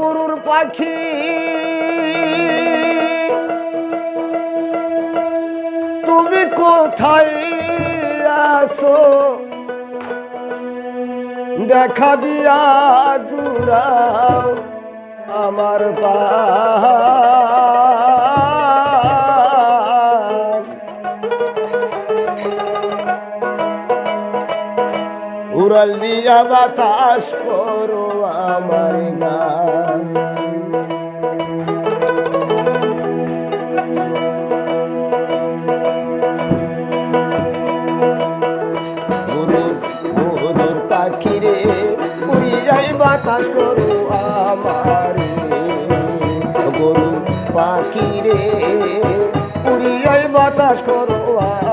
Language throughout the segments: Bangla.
গরুর পাখি। তুমি কোথায় আসো দেখা দিয়া দূরাও আমার পা উড়াল দিয়া বাতাস করো আমার গান। গরুর গরুর পাখি রে উড়িয়াই বাতাস করো আমার গরু পাখি রে উড়িয়াই বাতাস করো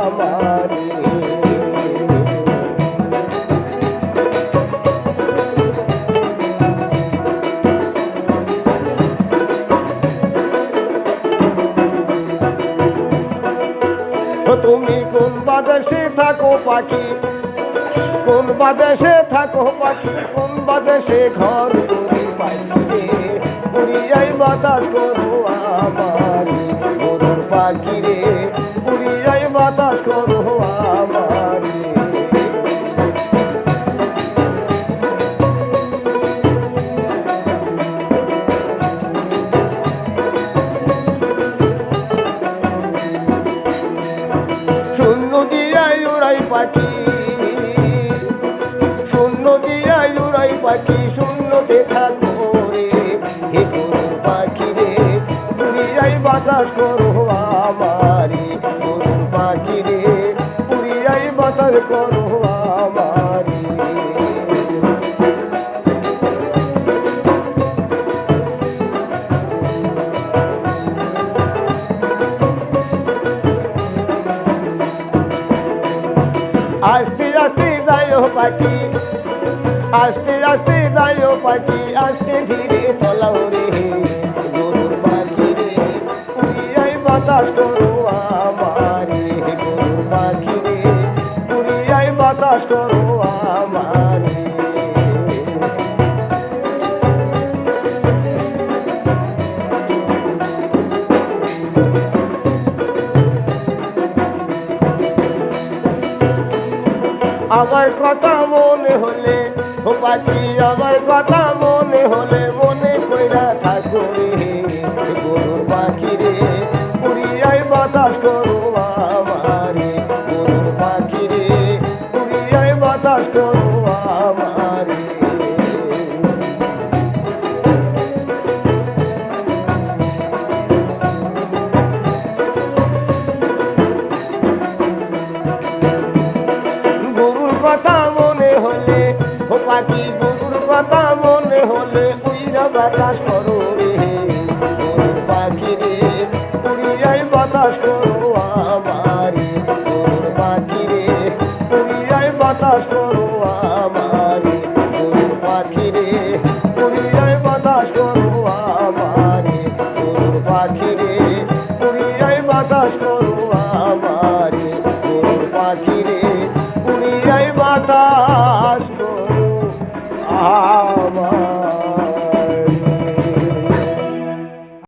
আমার তুমি কোন বাদেশে থাকো পাখি? কোন বাদেশে থাকো পাখি? কোন বাদেশে ঘর তুমি পাখি রে উড়িয়াই বাতাস করো আমার। গরুর পাখি পাখি। শূন্য দিয়াই উড়াই পাখি শূন্যতে আস্তে আস্তে যায় পাখি। আস্তে আস্তে যায় পাখি, আস্তে ধীরে তলাও রে গরুর পাখি রে। বাতাস করো আমার কথা মনে হলে ও পাখি আমার কথা বাতাস করো রে। গরুর পাখি রে পুরিয়াই বাতাস করো আমারে। গরুর পাখি রে বাতাস করো আমারে। গরুর পাখি রে বাতাস করো আমারে। গরুর পাখি